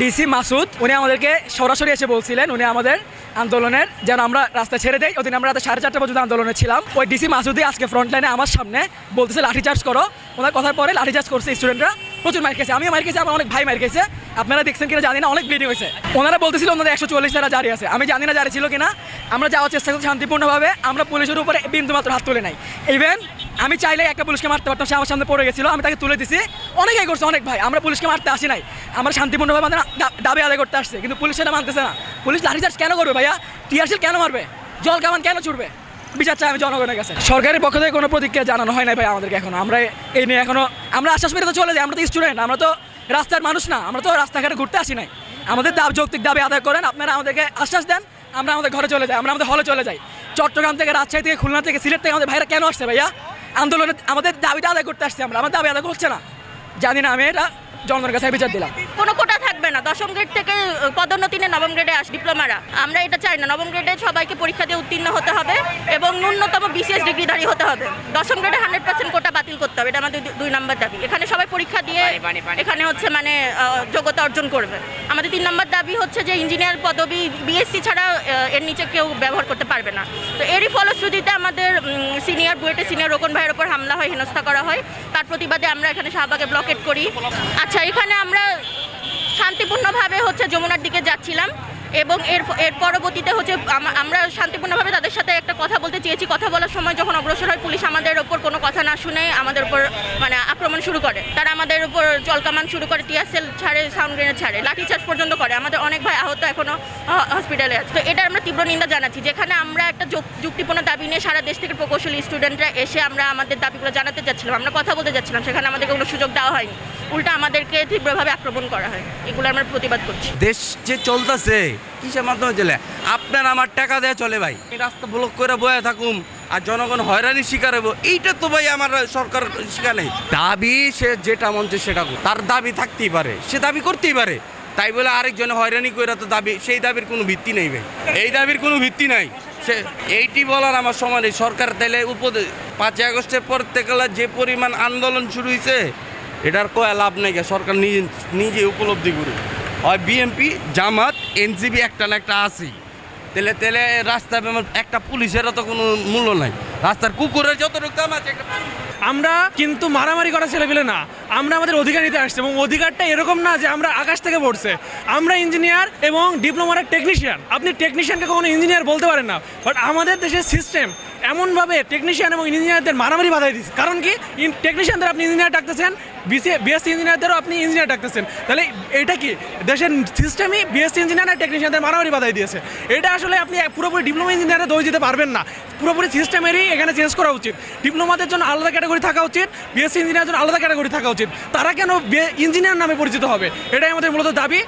DC Masud, উনি আমাদেরকে সরাসরি এসে বলছিলেন, উনি আমাদের আন্দোলনের, যেন আমরা রাস্তা ছেড়ে দেই। ওদিন আমরা সাড়ে চারটা পর্যন্ত আন্দোলনে ছিলাম। ওই ডিসি মাসুদই আজকে ফ্রন্ট লাইনে আমার সামনে বলতেছে লাঠিচার্জ করো। ওনার কথার পরে লাঠিচার্জ করছে স্টুডেন্টরা প্রচুর মার খেয়েছে। আমিও মার খেয়েছি, আমার অনেক ভাই মার খেয়েছে। আপনারা দেখছেন কিনা জানি না, অনেক ব্লিডিং হয়েছে। ওনারা বলতেছিল, ওনাদের একশো চল্লিশ ধারা জারি আছে। আমি জানি না জারি ছিল কিনা। আমরা যাওয়ার চেষ্টা করছি শান্তিপূর্ণভাবে। আমরা পুলিশের উপরে বিন্দু মাত্র হাত তুলে নাই। ইভেন আমি চাইলে একটা পুলিশকে মারতে পারতাম, সে আমার সামনে পড়ে গেছিল, আমি তাকে তুলে দিছি। অনেকেই করছে, অনেক ভাই। আমরা পুলিশকে মারতে আসি নাই। আমরা শান্তিপূর্ণভাবে আমাদের দাবি আদায় করতে আসছে, কিন্তু পুলিশ সেটা মানতেছে না। পুলিশ লাঠিচার্জ কেন করবে ভাইয়া? টিয়ারশিল কেন মারবে? জল কামান কেন ছুটবে? বিচার চাই আমি জনগণের কাছে। সরকারের পক্ষ থেকে কোনো প্রতিক্রিয়া জানানো হয় না ভাই আমাদেরকে এখনও। আমরা এই নিয়ে এখনও আমরা আশ্বাস মেরে তো চলে যাই, আমরা তো স্টুডেন্ট আমরা তো রাস্তার মানুষ না, আমরা তো রাস্তাঘাটে ঘুরতে আসি নাই। আমাদের দাব যৌক্তিক দাবি আদায় করেন, আপনারা আমাদেরকে আশ্বাস দেন, আমরা আমাদের ঘরে চলে যাই, আমরা আমাদের হলে চলে যাই। চট্টগ্রাম থেকে রাজশাহী থেকে খুলনা থেকে সিলেট থেকে আমাদের ভাইরা কেন আসছে ভাইয়া? আন্দোলনে আমাদের দাবিটা আদায় করতে আসছে আমরা, আমার দাবি আদায় করছে না। জানি না আমি এটা জনগণের কাছে বিচার দিলাম। কোনো কোটা থাকবে না। দশম গ্রেড থেকে পদোন্নতি নিয়ে নবম গ্রেডে আস ডিপ্লোমারা। আমরা এটা চাই না। নবম গ্রেডে সবাইকে পরীক্ষা দিয়ে উত্তীর্ণ হতে হবে এবং ন্যূনতম বিশেষ ডিগ্রিধারী হতে হবে। দশম গ্রেডে হান্ড্রেড পার্সেন্ট কোটা বাতিল করতে হবে এটা আমাদের দুই নম্বর দাবি। এখানে সবাই পরীক্ষা দিয়ে এখানে হচ্ছে মানে যোগ্যতা অর্জন করবে। আমাদের তিন নম্বর দাবি হচ্ছে যে ইঞ্জিনিয়ার পদবি বিএসসি ছাড়া এর নিচে কেউ ব্যবহার করতে পারবে না। তো এরই ফলশ্রুতিতে আমাদের সিনিয়র বুয়েটে সিনিয়র রোকন ভাইয়ের ওপর হামলা হয় হেনস্থা করা হয়। তার প্রতিবাদে আমরা এখানে শাহবাগে ব্লকেট করি। আচ্ছা এখানে আমরা শান্তিপূর্ণভাবে হচ্ছে যমুনার দিকে যাচ্ছিলাম। এবং এর এর পরবর্তীতে হচ্ছে আম- আমরা শান্তিপূর্ণভাবে তাদের সাথে একটা কথা বলতে চেয়েছি। কথা বলার সময় যখন অগ্রসর হয়, পুলিশ আমাদের ওপর কোনো কথা না শুনে আমাদের উপর মানে আক্রমণ শুরু করে। তারা আমাদের উপর জলকামান শুরু করে টিয়ারসেল ছাড়ে, সাউন্ড গ্রেনেড ছাড়ে, লাঠিচার্জ পর্যন্ত করে। আমাদের অনেক ভাই আহত এখনও হসপিটালে আছে। তো এটা আমরা তীব্র নিন্দা জানাচ্ছি। যেখানে আমরা একটা যুক- যুক্তিপূর্ণ দাবি নিয়ে সারা দেশ থেকে প্রকৌশলী স্টুডেন্টরা এসে আমরা আমাদের দাবিগুলো জানাতে যাচ্ছিলাম। আমরা কথা বলতে যাচ্ছিলাম। সেখানে আমাদেরকে কোনো সুযোগ দেওয়া হয়নি। উল্টা আমাদেরকে তীব্রভাবে আক্রমণ করা হয়। এগুলো আমরা প্রতিবাদ করছি। দেশ যে চলতেছে কিসের মাধ্যমে চলে? আপনার আমার টাকা দেয়া চলে ভাই। রাস্তা ব্লক করে বয়ে থাকুম, আর জনগণ হয়রানি শিকার হব এইটা তো ভাই আমার সরকার শিকার নেই। দাবি সে যেটা মঞ্চে সেটা তার দাবি থাকতেই পারে, সে দাবি করতেই পারে। তাই বলে আরেকজন হয়রানি করে তো দাবি, সেই দাবির কোনো ভিত্তি নেই ভাই। এই দাবির কোনো ভিত্তি নাই। সে এইটি বলার আমার সময় সরকার তাইলে উপদে পাঁচই আগস্টের পর থেকে যে পরিমাণ আন্দোলন শুরু হয়েছে এটার কয়া লাভ নাই সরকার নিজে নিজে উপলব্ধি করুক। হয় বিএনপি জামাত এনসিবি একটা না একটা আছেই তেলে তেলে রাস্তায় একটা পুলিশেরও তো কোনো মূল্য নাই। রাস্তার কুকুরের যতটুকু দাম আছে, একটা আমরা কিন্তু মারামারি করা ছেলেপেলে না। আমরা আমাদের অধিকার নিতে আসছি এবং অধিকারটা এরকম না যে আমরা আকাশ থেকে পড়ছে। আমরা ইঞ্জিনিয়ার এবং ডিপ্লোমার টেকনিশিয়ান আপনি টেকনিশিয়ানকে কখনো ইঞ্জিনিয়ার বলতে পারেন না। বাট আমাদের দেশের সিস্টেম এমনভাবে টেকনিশিয়ান এবং ইঞ্জিনিয়ারদের মারামারি বাধাই দিচ্ছে কারণ কি? টেকনিশিয়ানদের আপনি ইঞ্জিনিয়ার ডাকতেছেন বিসি বিএসসি ইঞ্জিনিয়ারদেরও আপনি ইঞ্জিনিয়ার ডাকতেছেন। তাহলে এটা কি? দেশের সিস্টেমই বিএসসি ইঞ্জিনিয়ার আর টেকনিশিয়ানদের মারামারি বাধাই দিয়েছে। এটা আসলে আপনি পুরোপুরি ডিপ্লোমা ইঞ্জিনিয়ারে দই দিতে পারবেন না। পুরোপুরি সিস্টেমেরই এখানে চেঞ্জ করা উচিত। ডিপ্লোমাদের জন্য আলাদা ক্যাটাগরি থাকা উচিত বিএসসি ইঞ্জিনিয়ার জন্য আলাদা ক্যাটাগরি থাকা উচিত। তারা কেন ইঞ্জিনিয়ার নামে পরিচিত হবে? এটাই আমাদের মূলত দাবি।